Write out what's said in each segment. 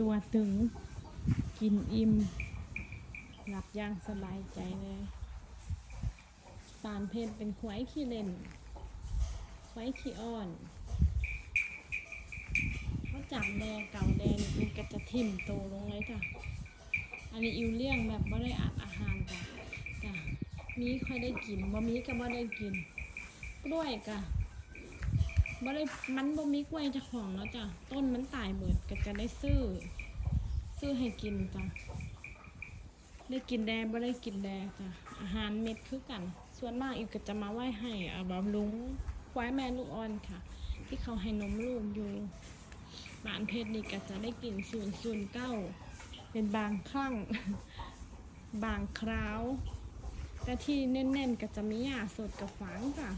ตัวตึง กินอิ่ม หลับอย่างสบายใจเลยสารเพศเป็นควายขี้เล่น ควายขี้อ้อนเขาจับแดงเก่าแดงมันก็จะทิ่มโตลงเลยจ้ะ อันนี้อิวเลี้ยงแบบไม่ได้อัดอาหารจ้ะจ้ะมีค่อยได้กินบ่มีก็บ่ได้กิน กล้วยกะ บ่ได้มันบ่มีกล้วยเจ้าของแล้วจ้ะ ต้นมันตายเบิดก็จะได้ซื้อ ซื้อให้กินจ้ะ ได้กินแดบ่ได้กินแดจ้ะ อาหารเม็ดคือกัน ส่วนมากอีกก็จะมาไหว้ให้อาบำรุงควายแม่ลูกอ่อนค่ะ ที่เขาให้นมลูกอยู่บ้านเพชรนี่ก็จะได้กินศูนย์ศูนย์เก้าเป็นบางครั้ง บางคราว แต่ที่แน่นๆก็จะมีหญ้าสดกับฝางจ้ะ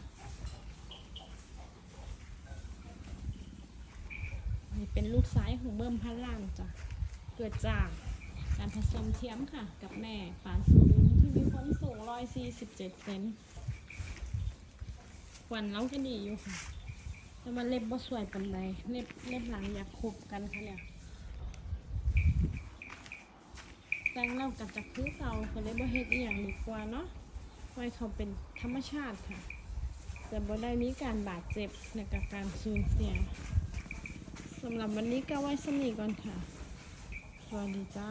นี่ เป็นลูกซ้ายของเบิ่มพันล้านจ้ะ เกิดจากการผสมเทียมค่ะ กับแม่ปานสูงที่มีความสูง147เซนขวัญเราก็ดีอยู่ค่ะ แต่ว่าเล็บบ่สวยปานใดเล็บเล็บหลังอยากขบกันค่ะเนี่ยแต่งเรากับจะคือเก่าก็เลยบ่เฮ็ดอีหยังดีกว่าเนาะไว้เขาเป็นธรรมชาติค่ะ แต่บ่ได้มีการบาดเจ็บในกับการสูญเสียำหรับวันนี้ก็ไว้สนิทก่อนค่ะ สวัสดีจ้า